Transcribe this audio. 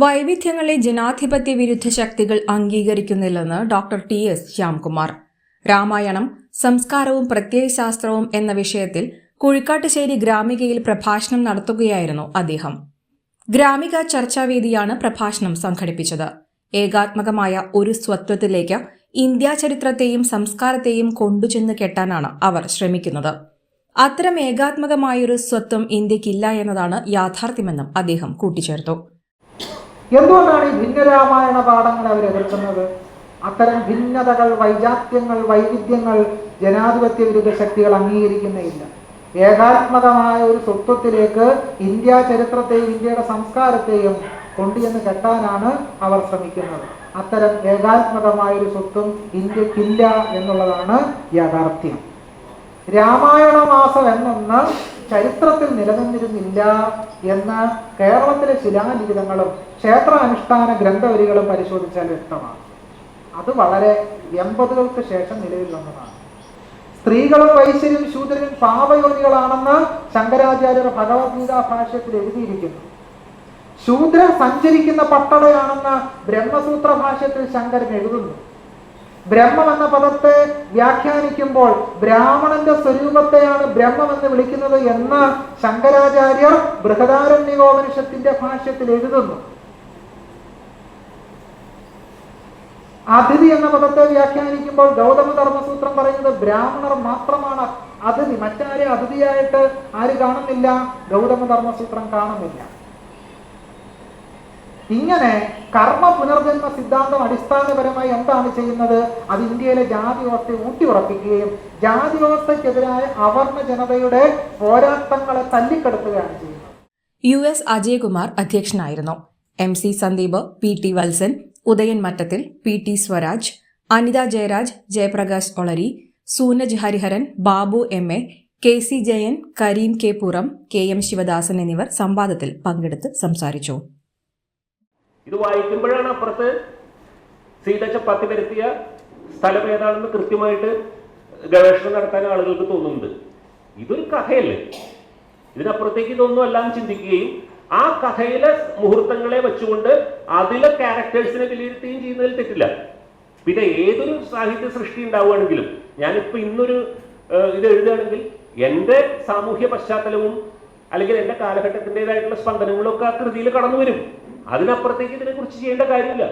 വൈവിധ്യങ്ങളെ ജനാധിപത്യ വിരുദ്ധ ശക്തികൾ അംഗീകരിക്കുന്നില്ലെന്ന് doctor T S Shyamkumar. Ramayanam സംസ്കാരവും പ്രത്യയശാസ്ത്രവും എന്ന വിഷയത്തിൽ കുഴിക്കാട്ടുശ്ശേരി ഗ്രാമികയിൽ പ്രഭാഷണം നടത്തുകയായിരുന്നു അദ്ദേഹം. ഗ്രാമിക ചർച്ചാവേദിയാണ് പ്രഭാഷണം സംഘടിപ്പിച്ചത്. ഏകാത്മകമായ ഒരു സ്വത്വത്തിലേക്ക് ഇന്ത്യാ ചരിത്രത്തെയും സംസ്കാരത്തെയും കൊണ്ടുചെന്ന് കെട്ടാനാണ് അവർ ശ്രമിക്കുന്നത്. അത്തരം ഏകാത്മകമായൊരു സ്വത്വം ഇന്ത്യക്കില്ല എന്നതാണ് യാഥാർത്ഥ്യമെന്നും അദ്ദേഹം കൂട്ടിച്ചേർത്തു. എന്തുകൊണ്ടാണ് ഈ ഭിന്നരാമായണ പാഠങ്ങൾ അവർ എതിർക്കുന്നത്? അത്തരം ഭിന്നതകൾ വൈജാത്യങ്ങൾ വൈവിധ്യങ്ങൾ ജനാധിപത്യ വിരുദ്ധ ശക്തികൾ അംഗീകരിക്കുന്നില്ല ഏകാത്മകമായ ഒരു സ്വത്വത്തിലേക്ക് ഇന്ത്യ ചരിത്രത്തെയും ഇന്ത്യയുടെ സംസ്കാരത്തെയും കൊണ്ടുചെന്ന് കെട്ടാനാണ് അവർ ശ്രമിക്കുന്നത്. അത്തരം ഏകാത്മകമായ ഒരു സ്വത്വം ഇന്ത്യക്കില്ല എന്നുള്ളതാണ് യാഥാർത്ഥ്യം. രാമായണ മാസം എന്നൊന്ന് ചരിത്രത്തിൽ നിലനിന്നിരുന്നില്ല എന്ന് കേരളത്തിലെ ശിലാലിഖിതങ്ങളും ക്ഷേത്രാനുഷ്ഠാന ഗ്രന്ഥവരികളും പരിശോധിച്ചാൽ വ്യക്തമാണ്. അത് വളരെ എൺപതുകൾക്ക് ശേഷം നിലവിൽ വന്നതാണ്. സ്ത്രീകളും വൈശ്യരും ശൂദ്രരും പാപയോനികളാണെന്ന് ശങ്കരാചാര്യർ ഭഗവത്ഗീത ഭാഷ്യത്തിൽ എഴുതിയിരിക്കുന്നു. ശൂദ്രർ സഞ്ചരിക്കുന്ന പട്ടടയാണെന്ന് ബ്രഹ്മസൂത്ര ഭാഷ്യത്തിൽ ശങ്കരൻ എഴുതുന്നു. ബ്രഹ്മം എന്ന പദത്തെ വ്യാഖ്യാനിക്കുമ്പോൾ ബ്രാഹ്മണന്റെ സ്വരൂപത്തെയാണ് ബ്രഹ്മം എന്ന് വിളിക്കുന്നത് എന്ന് ശങ്കരാചാര്യർ ബൃഹദാരണ്യകോപനിഷത്തിന്റെ ഭാഷ്യത്തിൽ എഴുതുന്നു. അതിഥി എന്ന പദത്തെ വ്യാഖ്യാനിക്കുമ്പോൾ ഗൗതമ ധർമ്മസൂത്രം പറയുന്നത് ബ്രാഹ്മണർ മാത്രമാണ് അതിഥി. മറ്റാരെ അതിഥിയായിട്ട് ആര് കാണുന്നില്ല? ഗൗതമ ധർമ്മസൂത്രം കാണുന്നില്ല. ഇങ്ങനെ കർമ്മ പുനർജന്മ സിദ്ധാന്തം അടിസ്ഥാനപരമായി എന്താണ് ചെയ്യുന്നത്? അത് ഇന്ത്യയിലെ ജാതി വ്യവസ്ഥയെ ഊട്ടിയുറപ്പിക്കുകയും ജാതി വ്യവസ്ഥയ്ക്കെതിരായ അവർണ ജനതയുടെ പോരാട്ടങ്ങളെ തല്ലിക്കെടുത്തുകയാണ് ചെയ്യുന്നത്. യു എസ് അജയകുമാർ അധ്യക്ഷനായിരുന്നു. M C Sandeep P T Valsan Udayan Mattathil P T Swaraj Anitha Jayaraj Jayaprakash Olari Soonaj Hariharan Babu M A K C Jayan Kareem K Puram K M Sivadasan എന്നിവർ സംവാദത്തിൽ പങ്കെടുത്ത് സംസാരിച്ചു. ഇത് വായിക്കുമ്പോഴാണ് അപ്പുറത്ത് സീത ചപ്പാത്തി വരുത്തിയ സ്ഥലം ഏതാണെന്ന് കൃത്യമായിട്ട് ഗവേഷണം നടത്താൻ ആളുകൾക്ക് തോന്നുന്നത് ഇതൊരു കഥയല്ലേ? ഇതിനപ്പുറത്തേക്ക് ഇതൊന്നും എല്ലാം ചിന്തിക്കുകയും ആ കഥയിലെ മുഹൂർത്തങ്ങളെ വെച്ചുകൊണ്ട് അതിലെ ക്യാരക്ടേഴ്സിനെ വിലയിരുത്തുകയും ചെയ്യുന്നതിൽ തെറ്റില്ല. പിന്നെ ഏതൊരു സാഹിത്യ സൃഷ്ടി ഉണ്ടാവുകയാണെങ്കിലും ഞാനിപ്പോ ഇന്നൊരു ഇത് എഴുതുകയാണെങ്കിൽ എന്റെ സാമൂഹ്യ പശ്ചാത്തലവും അല്ലെങ്കിൽ എന്റെ കാലഘട്ടത്തിന്റെതായിട്ടുള്ള സ്പന്ദനങ്ങളും ഒക്കെ ആ കൃതിയിൽ കടന്നു വരും അതിനപ്പുറത്തേക്ക് ഇതിനെക്കുറിച്ച് ചെയ്യേണ്ട കാര്യമില്ല.